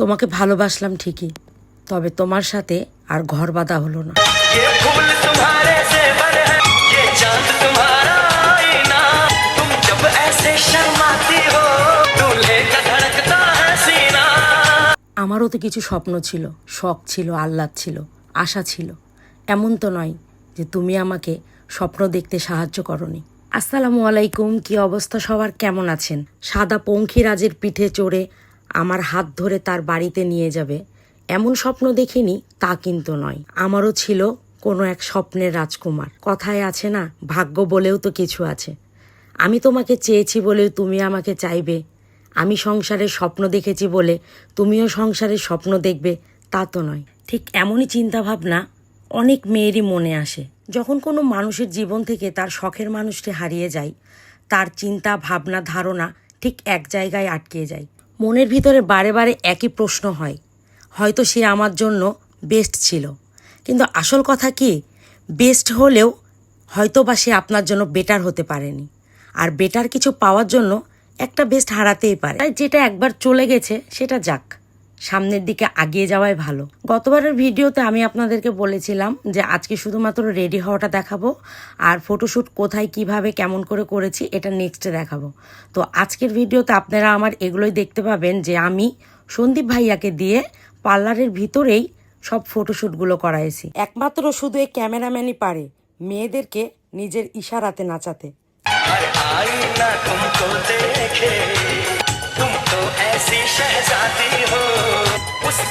তোমাকে ভালোবাসলাম ঠিকই তবে তোমার সাথে আর ঘর বাঁধা হলো না। আমারও তো কিছু স্বপ্ন ছিল শখ ছিল আহ্লাদ ছিল আশা ছিল। এমন তো নয় যে তুমি আমাকে স্বপ্ন দেখতে সাহায্য করনি। আসসালামু আলাইকুম কি অবস্থা সবার? কেমন আছেন? সাদা পঙ্খিরাজের পিঠে চড়ে আমার হাত ধরে তার বাড়িতে নিয়ে যাবে। এমন স্বপ্ন দেখিনি, তা কিন্তু নয়। আমারও ছিল কোনো এক স্বপ্নের রাজকুমার। কথায় আছে না, ভাগ্য বলেও তো কিছু আছে। আমি তোমাকে চেয়েছি বলে তুমি আমাকে চাইবে। আমি সংসারের স্বপ্ন দেখেছি বলে তুমিও সংসারের স্বপ্ন দেখবে, তা তো নয়। ঠিক এমনই চিন্তাভাবনা অনেক মেয়েরই মনে আসে। যখন কোনো মানুষের জীবন থেকে তার শখের মানুষটি হারিয়ে যায়, তার চিন্তা, ভাবনা, ধারণা ঠিক এক জায়গায় আটকে যায়। মনের ভিতরে বারে বারে একই প্রশ্ন হয়। হয়তো সে আমার জন্য বেস্ট ছিল। কিন্তু আসল কথা কি? বেস্ট হলেও হয়তো বা সে আপনার জন্য বেটার হতে পারেনি। আর বেটার কিছু পাওয়ার জন্য একটা বেস্ট হারাতেই পারে। তাই যেটা একবার চলে গেছে, সেটা যাক। সামনের দিকে আগিয়ে যাওয়াই ভালো। গতবারের ভিডিওতে আমি আপনাদেরকে বলেছিলাম যে আজকে শুধুমাত্র রেডি হওয়াটা দেখাবো আর ফটোশ্যুট কোথায়, কীভাবে, কেমন করে করেছি এটা নেক্সটে দেখাবো। তো আজকের ভিডিওতে আপনারা আমার এগুলোই দেখতে পাবেন যে আমি সন্দীপ ভাইয়াকে দিয়ে পার্লারের ভিতরেই সব ফটোশ্যুটগুলো করাইছি। একমাত্র শুধু এই ক্যামেরাম্যানই পারে মেয়েদেরকে নিজের ইশারাতে নাচাতে।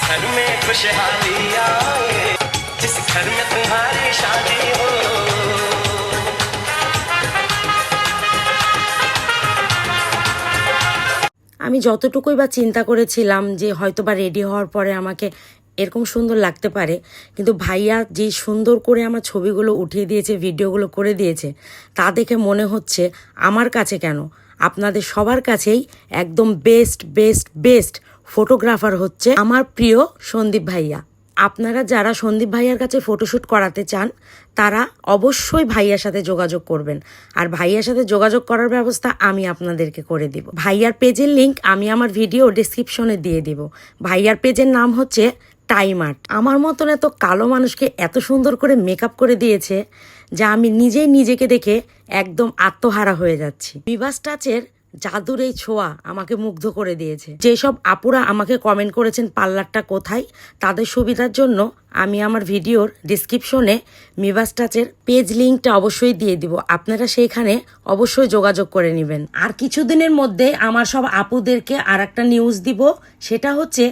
घर में खुशहाली आए जिस घर में तुम्हारी शादी हो আমি যতটুকুই বা চিন্তা করেছিলাম যে হয়তো বা রেডি হওয়ার পরে আমাকে এরকম সুন্দর লাগতে পারে কিন্তু ভাইয়া যে সুন্দর করে আমার ছবিগুলো উঠিয়ে দিয়েছে ভিডিওগুলো করে দিয়েছে তা দেখে মনে হচ্ছে আমার কাছে কেন আপনাদের সবার কাছেই একদম বেস্ট বেস্ট বেস্ট ফটোগ্রাফার হচ্ছে আমার প্রিয় সন্দীপ ভাইয়া। আপনারা যারা সন্দীপ ভাইয়ার কাছে ফটোশ্যুট করাতে চান, তারা অবশ্যই ভাইয়ার সাথে যোগাযোগ করবেন। আর ভাইয়ার সাথে যোগাযোগ করার ব্যবস্থা আমি আপনাদেরকে করে দিব। ভাইয়ার পেজের লিংক আমি আমার ভিডিও ডিসক্রিপশনে দিয়ে দিব। ভাইয়ার পেজের নাম হচ্ছে টাইম আর্ট আমার মতন এত কালো মানুষকে এত সুন্দর করে মেকআপ করে দিয়েছে, যা আমি নিজেই নিজেকে দেখে একদম আত্মহারা হয়ে যাচ্ছি। বিভাস টাচের জাদুর এই ছোঁয়া আমাকে মুগ্ধ করে দিয়েছে। যেসব আপুরা আমাকে কমেন্ট করেছেন পার্লারটা কোথায়, তাদের সুবিধার জন্য আমি আমার ভিডিওর ডিসক্রিপশনে মিবাস্টাচের পেজ লিঙ্কটা অবশ্যই দিয়ে দিব। আপনারা সেইখানে অবশ্যই যোগাযোগ করে নেবেন। আর কিছুদিনের মধ্যে আমার সব আপুদেরকে আর একটা নিউজ দিব, সেটা হচ্ছে